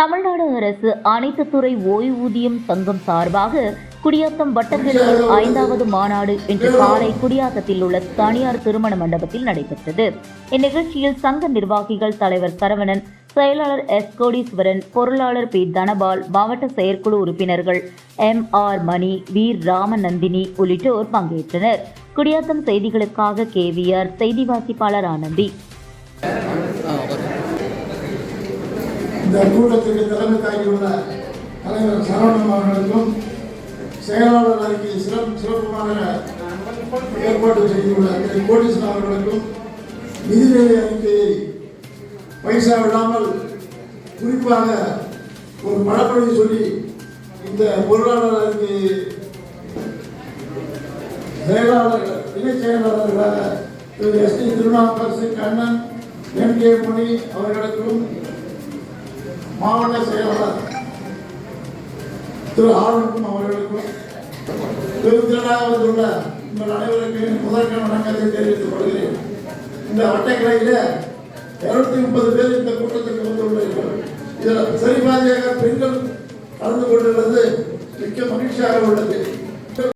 தமிழ்நாடு அரசு அனைத்து துறை ஓய்வூதியம் சங்கம் சார்பாக குடியாத்தம் வட்டக்கிழமை ஐந்தாவது மாநாடு இன்று காலை குடியாத்தத்தில் உள்ள தனியார் திருமண மண்டபத்தில் நடைபெற்றது. இந்நிகழ்ச்சியில் சங்க நிர்வாகிகள் தலைவர் சரவணன் செயலாளர் எஸ் கோடீஸ்வரன் பொருளாளர் பி தனபால் மாவட்ட செயற்குழு உறுப்பினர்கள் எம் ஆர் மணி வீர் ராமநந்தினி உள்ளிட்டோர் பங்கேற்றனர். குடியாத்தம் செய்திகளுக்காக கேவிஆர் செய்தி வாசிப்பாளர் ஆனந்தி. இந்த கூட்டத்திற்கு தலைமை தாங்கியுள்ள தலைவர் சரவணன் அவர்களுக்கும் செயலாளர் அறிக்கை சிறப்பு சிறப்புமாக ஏற்பாடு செய்துள்ள திரு கோடீஸ்வரன் அவர்களுக்கும் நிதிநிலை அறிக்கையை பைசா விடாமல் குறிப்பாக ஒரு பழமொழி சொல்லி இந்த பொருளாளர் அறிக்கையை செயலாளர் இணை செயலாளர்களாக Thiru S T Thirunavukkarasu Kannan M K Mani அவர்களுக்கும் மாவட்ட செயலாளர் திரு ஆளுக்கும் அவர்களுக்கும் பெருந்திரளாக வந்துள்ள உங்கள் அனைவருக்கு முதற்க வணக்கத்தை தெரிவித்துக் கொள்கிறேன். இந்த வட்டக்கிளையில இருநூத்தி முப்பது பேர் இந்த கூட்டத்திற்கு வந்துள்ளீர்கள் இதில் சரிபாதியாக பெண்கள் கலந்து கொண்டுள்ளது மிக்க மகிழ்ச்சியாக உள்ளது.